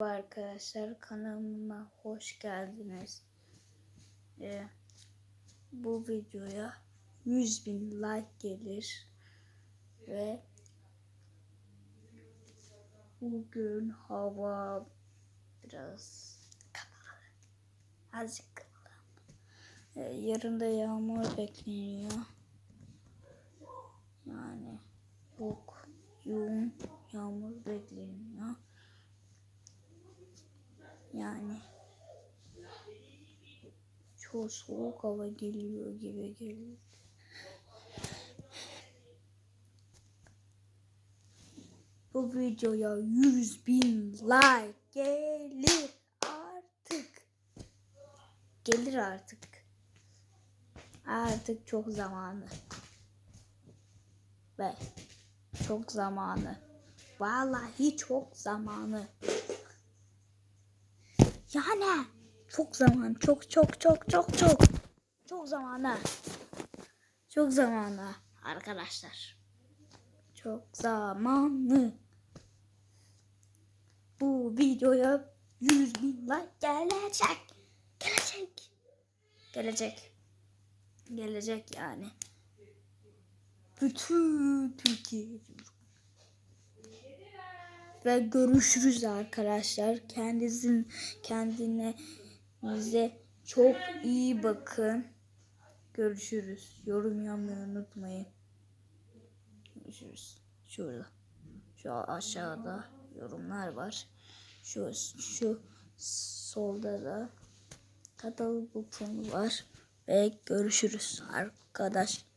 Arkadaşlar kanalıma hoş geldiniz. Ee, bu videoya 100 bin like gelir ve bugün hava biraz kapalı. Azıcık kapalı. Ee, yarın da yağmur bekleniyor. Yani çok yoğun yağmur bekleniyor. Yani çok soğuk hava geliyor gibi geliyor. Bu videoya 100 bin like gelir artık. Gelir artık. Artık çok zamanı. Ve çok zamanı. Vallahi çok zamanı. Yani çok zaman, çok çok çok çok çok çok zamanı. Çok zamanı arkadaşlar. Çok zamanı. Bu videoya 100 bin like gelecek. Gelecek. Gelecek. Gelecek yani. Bütün Türkiye. Ve görüşürüz arkadaşlar. Kendinizin kendine bize çok iyi bakın. Görüşürüz. Yorum yapmayı unutmayın. Görüşürüz. Şurada. Şu aşağıda yorumlar var. Şu şu solda da katıl butonu var. Ve görüşürüz arkadaşlar.